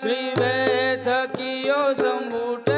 શ્રી વેથકીયો સંબુટેક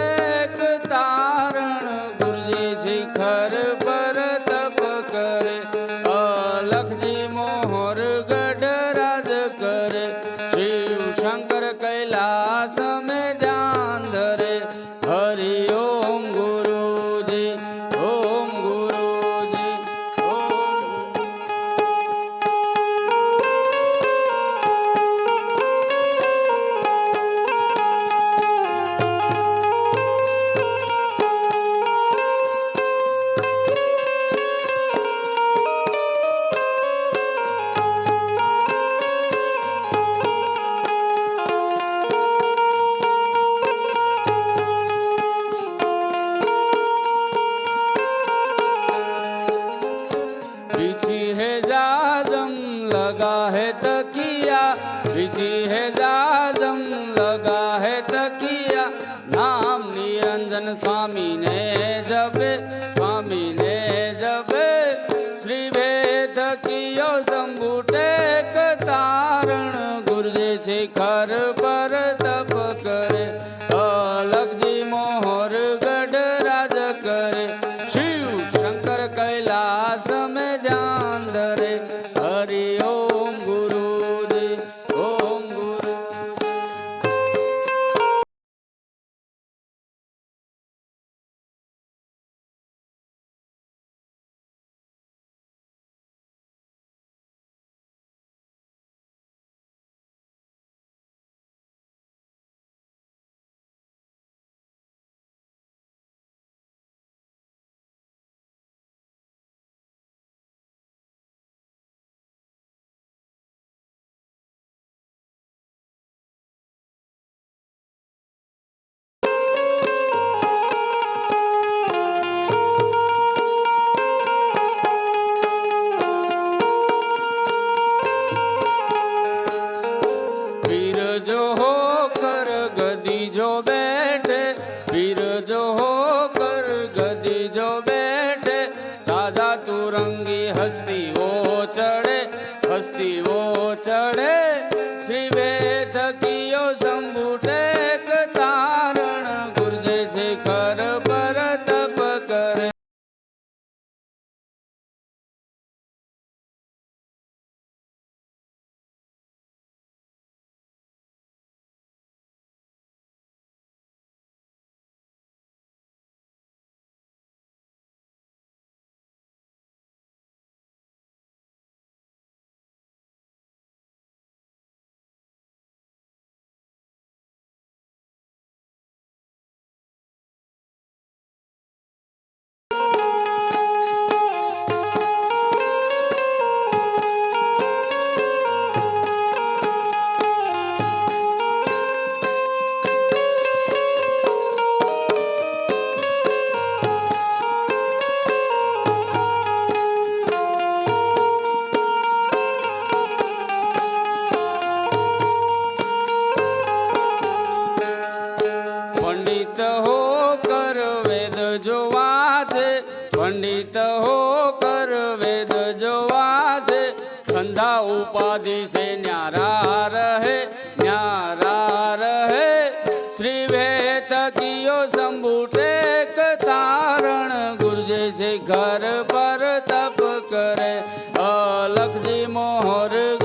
અલખજી મોહર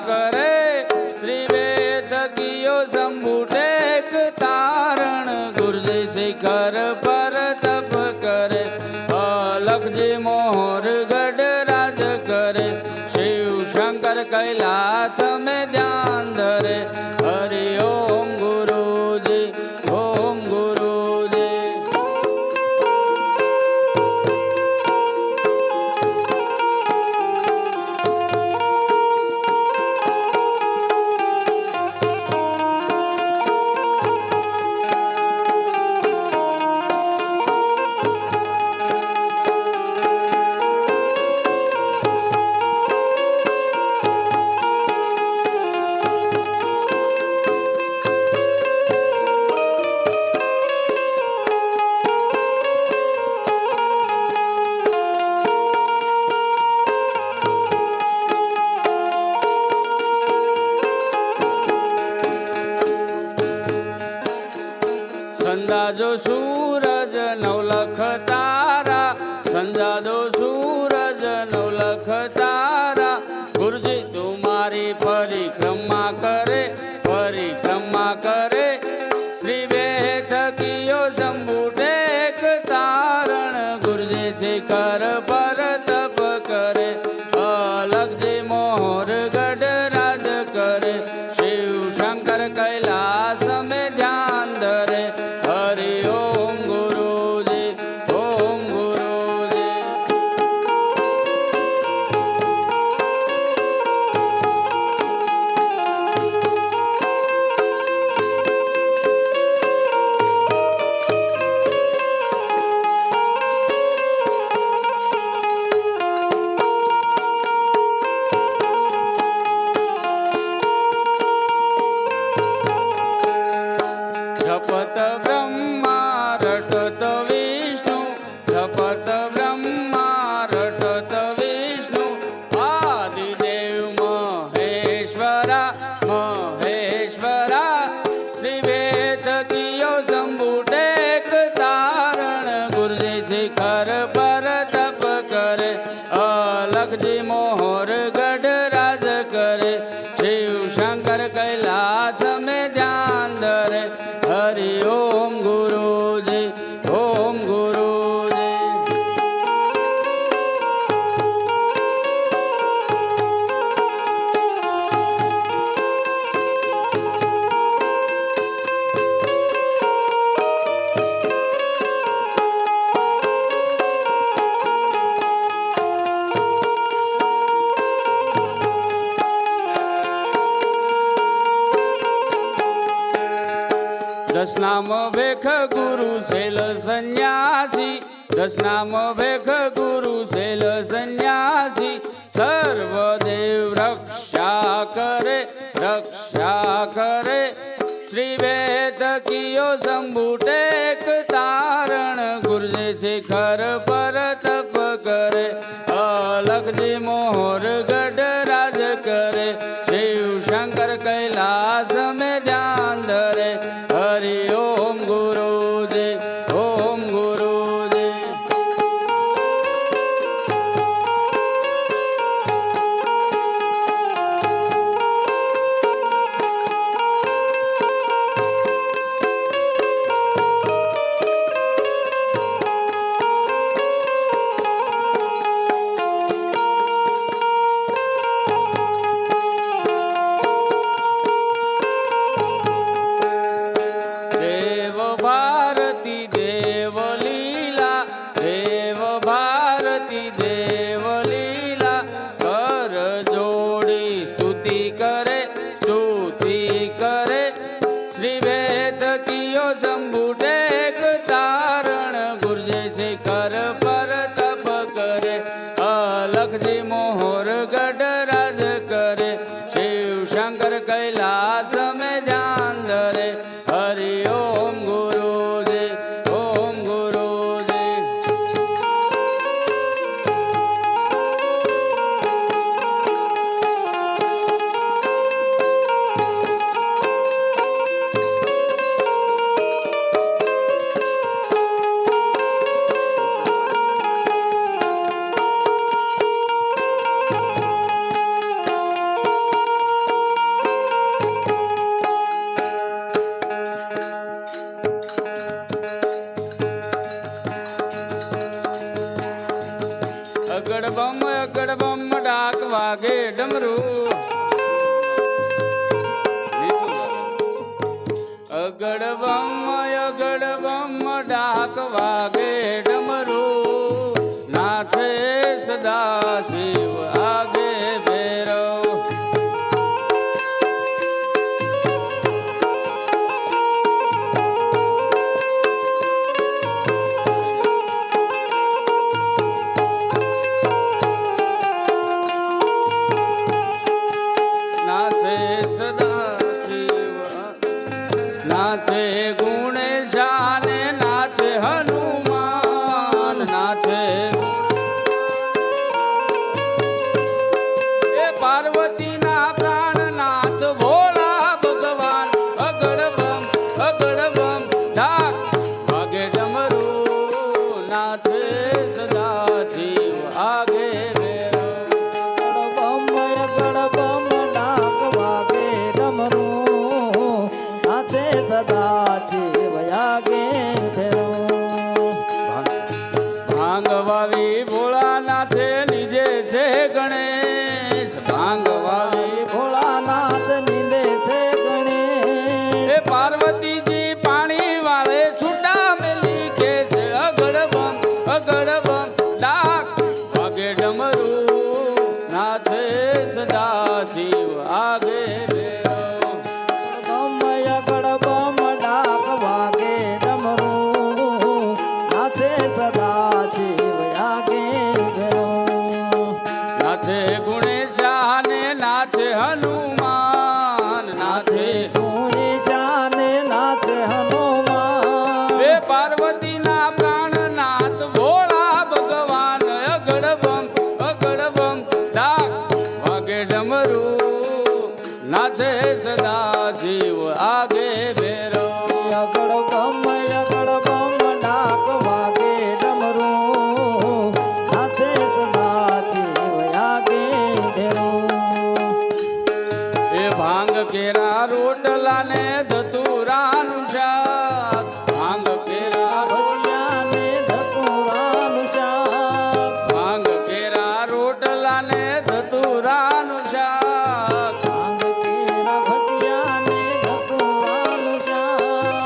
કરે શ્રી વેદ કિયો શંભુ कर રક્ષા કરે. શ્રી વેદ કિયો સંભૂટે તારણ ગુરજ શિખર પર તપ કરે. વાગે ડમરું? અગડબમ અગડબમ ડાક વાગે ડમરું. નાથે સદાશિવ ನಾನು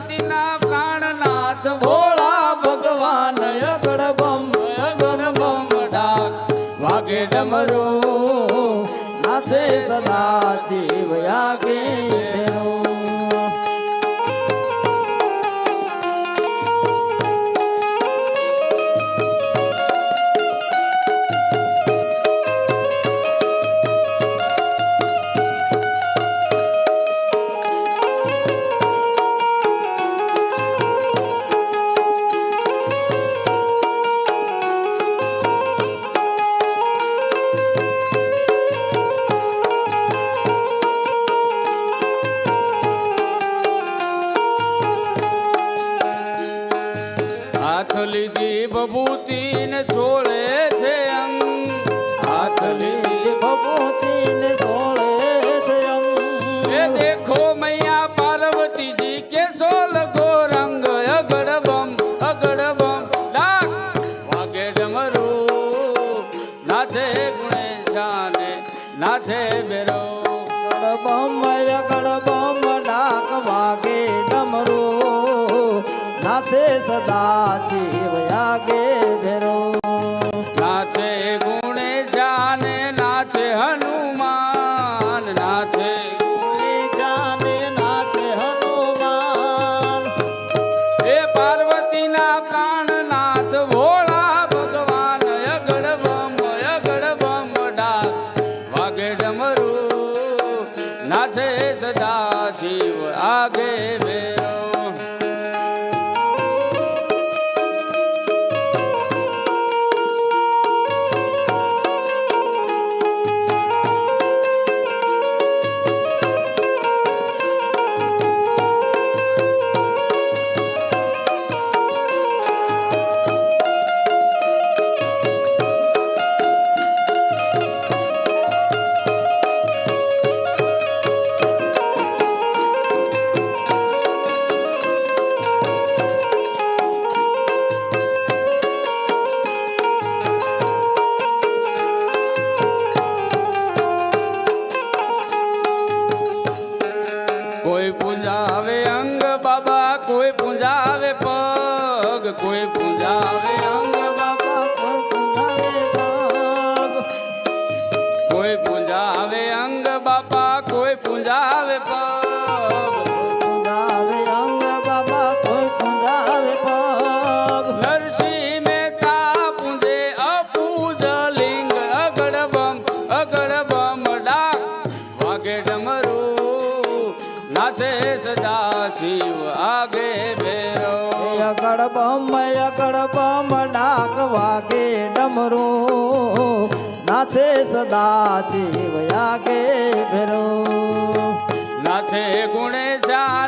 જગતના પ્રાણનાથ ભોળા ભગવાન અગડ બમ અગડ બમ ડાક. વાગે ડમરો નાથે સદા શિવ આગે ચાર વાગે ડમરો. નાથે સદા શિવ યાગે ભેરો. નાથે ગુણેશા